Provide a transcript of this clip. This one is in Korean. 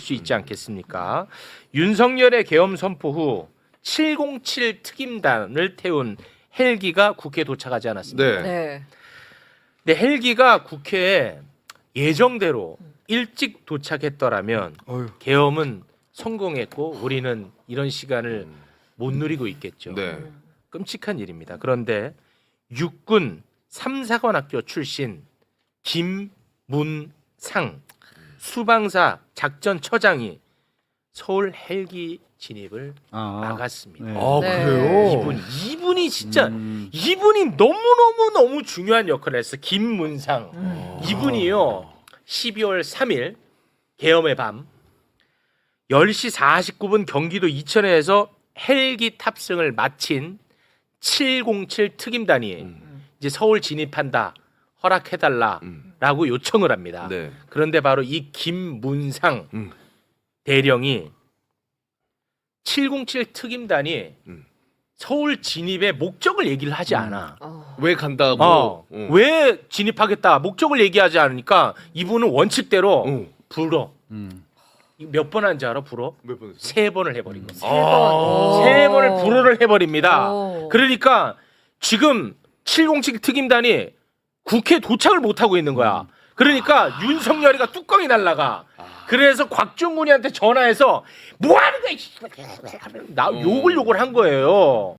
수 있지 않겠습니까? 윤석열의 계엄 선포 후 707 특임단을 태운 헬기가 국회에 도착하지 않았습니다. 네. 네. 근데 헬기가 국회에 예정대로 일찍 도착했더라면 어휴. 계엄은 성공했고 우리는 이런 시간을 못 누리고 있겠죠. 네. 끔찍한 일입니다. 그런데 육군 삼사관학교 출신 김문상 수방사 작전처장이 서울 헬기 진입을 아, 막았습니다. 네. 아 네. 그래요? 이분 이분이 진짜 음. 이분이 너무 너무 너무 중요한 역할을 했어. 김문상 음. 이분이요. 12월 3일 계엄의 밤 10시 49분 경기도 이천에서 헬기 탑승을 마친 707 특임단이 음. 이제 서울 진입한다. 허락해달라라고 음. 요청을 합니다. 네. 그런데 바로 이 김문상 음. 대령이 707 특임단이 음. 서울 진입의 목적을 얘기를 하지 않아. 어. 왜 간다고? 어, 어. 왜 진입하겠다 목적을 얘기하지 않으니까 이분은 원칙대로 어. 불어 음. 몇 번 한지 알아 불어 몇번 했어? 세 번을 해버린 거야 세 번. 세 번을 불어를 해버립니다 오. 그러니까 지금 707 특임단이 국회 도착을 못 하고 있는 거야. 그러니까 윤석열이가 뚜껑이 날라가. 그래서 곽종군이한테 전화해서 뭐 하는 거야 이 씨발. 나 욕을 욕을 한 거예요